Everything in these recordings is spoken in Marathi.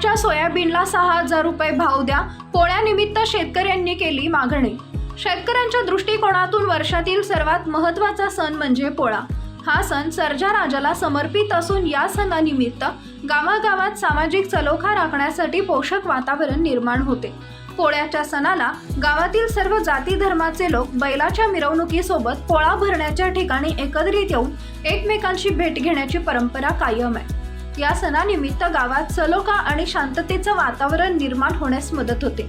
पोळ्याच्या सोयाबीनला सहा हजार रुपये भाव द्या. पोळ्यानिमित्त शेतकऱ्यांनी केली मागणी. शेतकऱ्यांच्या दृष्टिकोनातून वर्षातील सर्वात महत्त्वाचा सण म्हणजे पोळा. हा सण सर्जा राजाला समर्पित असून या सणानिमित्त गावागावात सामाजिक सलोखा राखण्यासाठी पोषक वातावरण निर्माण होते. पोळ्याच्या सणाला गावातील सर्व जाती धर्माचे लोक बैलाच्या मिरवणुकीसोबत पोळा भरण्याच्या ठिकाणी एकत्रित येऊन एकमेकांशी भेट घेण्याची परंपरा कायम आहे. या सणानिमित्त गावात सलोखा आणि शांततेचं वातावरण निर्माण होण्यास मदत होते.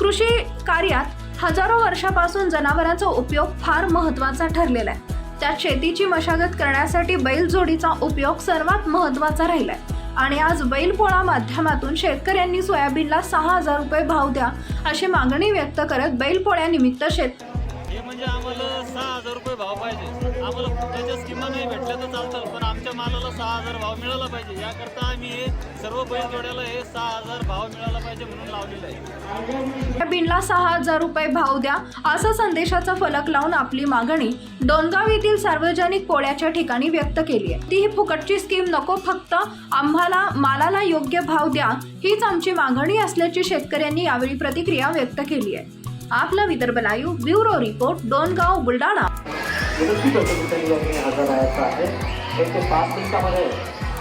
कृषी कार्यात हजारो वर्षापासून जनावरांचा उपयोग फार महत्त्वाचा ठरलेला आहे. त्यात शेतीची मशागत करण्यासाठी बैलजोडीचा उपयोग सर्वात महत्त्वाचा राहिलाय. आणि आज बैलपोळा माध्यमातून शेतकऱ्यांनी सोयाबीनला सहा हजार रुपये भाव द्या अशी मागणी व्यक्त करत बैलपोळ्यानिमित्त शेत हे म्हणजे आम्हाला सहा हजार रुपये भाव पाहिजे. आम्हाला त्याच्या स्कीमा नाही भेटल्या तर चालतात पण आमच्या मालाला सहा हजार भाव मिळाला पाहिजे. याकरता आम्ही हे सर्व बैलजोड्याला हे सहा हजार भाव मिळाला पाहिजे म्हणून लावलेलं आहे. बिनला सहा हजार रुपये भाव द्या असा संदेशाचा फलक लावून आपली मागणी डोनगाव येथील सार्वजनिक पोळ्याच्या ठिकाणी व्यक्त केली आहे. ती ही फुकटची स्कीम नको फक्त आम्हाला मालाला योग्य भाव द्या हीच आमची मागणी असल्याची शेतकऱ्यांनी यावेळी प्रतिक्रिया व्यक्त केली आहे. आपला Vidarbha live bureau report Dongaon Buldhana विनंती करतो कुठेही यांनी हजर राहायचं आहे. एक ते पाच मिनिटामध्ये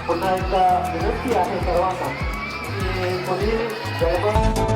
पुन्हा एकदा विनंती आहे सर्वांना की कोणी गडबड